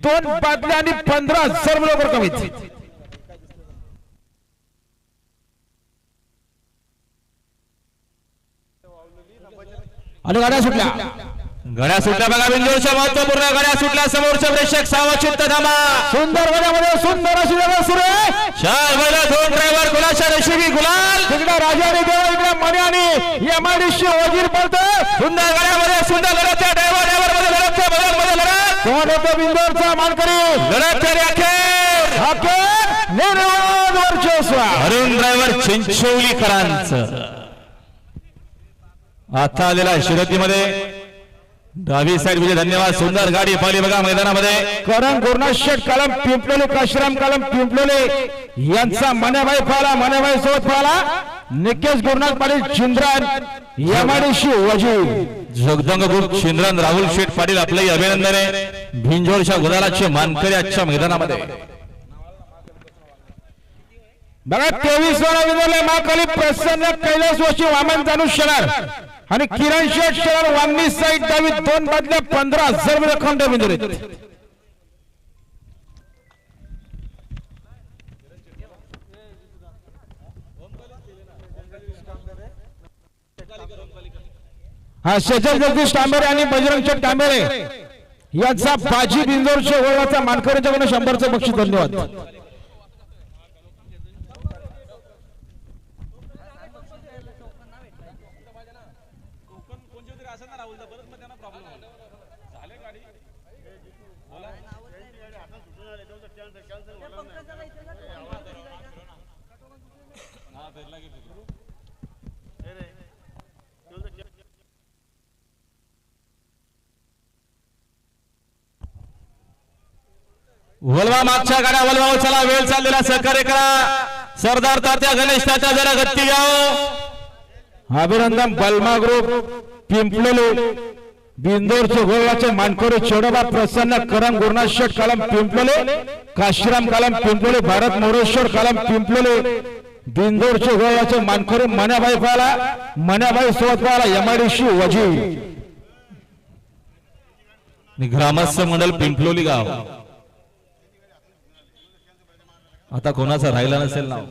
दोन बादल्या आणि पंधरा सर्व लवकर कमीत आणि गाड्या सुटल्या. गड्या सुटल्या बघा बिंदूच्या महत्त्वपूर्ण गड्या सुटल्या समोरच्या प्रेक्षक सावा चित्त थांबा. सुंदर गड्यामध्ये सुंदर अशी लढत सुरू आहे. चार बैल दोन ड्रायव्हर गुलाच्या नशिबी गुलाल. तिकडे राजा आणि देवा इकडे मने आणि एमआयडीसी वजीर पडतो सुंदर गड्यामध्ये सुंदर लढत ड्रायव्हर ड्रायव्हरमध्ये लढत बदलमध्ये लढत कोण होतो बिंदोरचा मानकरी. लढत तरी अखेर. अखेर निर्वाद वर्चस्व. अरुण ड्रायव्हर चिंचोलीकरांचं. आता आलेला शर्यतीमध्ये डावी साईड विजय धन्यवाद. सुंदर गाडी पाहिली बघा मैदानामध्ये. करण गुरुनाथ शेठ कलम पिंपलोले काशीराम कलम पिंपलोले. यांचा मनेभाई पाला मनेभाई सोबत पाला निकेश गुरुनाथ पाटील चिंद्रन एमआयडीसी वजीर. जगदंग ग्रुप शिंद्रन राहुल शेठ पाटील आपलंही अभिनंदन आहे. भिंजोरच्या गुलालाचे मानकरी आजच्या मैदानामध्ये. बघा तेवीस वेळा विधानले महाकाली प्रसन्न कैलास वशी वामन जाणू शेणार आणि किरण शेठ शेणार वामनी साईड डावी दोन बदल्या पंधरा हजार रुपये रक्कम त्या बिंदुरीत. हा शेजल जगदीश तांबेरे आणि बजरंग शेठ तांबेरे. यांचा बाजी बिंदोरच्या ओळाचा मानकऱ्यांच्याकडून शंभरचं बक्षीस. धन्यवाद. वलवा मागच्या गाड्या वलवा चला वेळ चाललेला सहकार्य करा. सरदार तात्या गणेश तात्या जरा गत्ती घ्याव. अभिनंदन बलमा ग्रुप पिंपलेले बिंदोर गोळाचे मानकोरे चोडोबा प्रसन्न करम गुरुनाथ कलम पिंपलोले काशीराम कलम पिंपलोले भारत मोरेश्वर कलम पिंपलोले बिंदोर गोळाचे मानकोरे मन्याबाई पाला मन्याबाई सोबत पाला यमाडीशी वजी ग्रामस्थ मंडल पिंपलोली गाव. आता कोणाचं राहिला नसेल नाव?